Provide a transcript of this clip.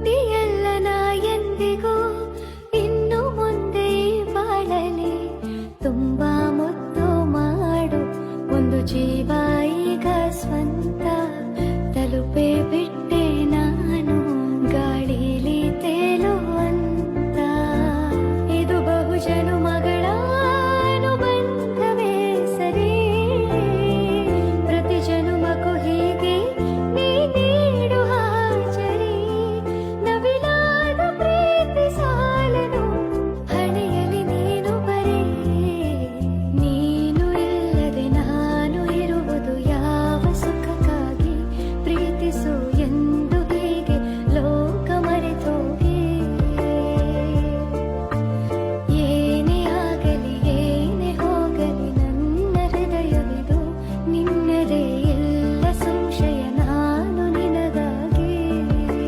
ಒಂಟಿಯಲ್ಲನ ಎಂದಿಗೂ ಇನ್ನು ಮುಂದೆ ಬಾಳಲಿ. ತುಂಬಾ ಮುತ್ತು ಮಾಡು ಒಂದು ಜೀವ ಈಗ ಸ್ವಂತ. ತಲುಪೇ ಬಿಟ್ಟು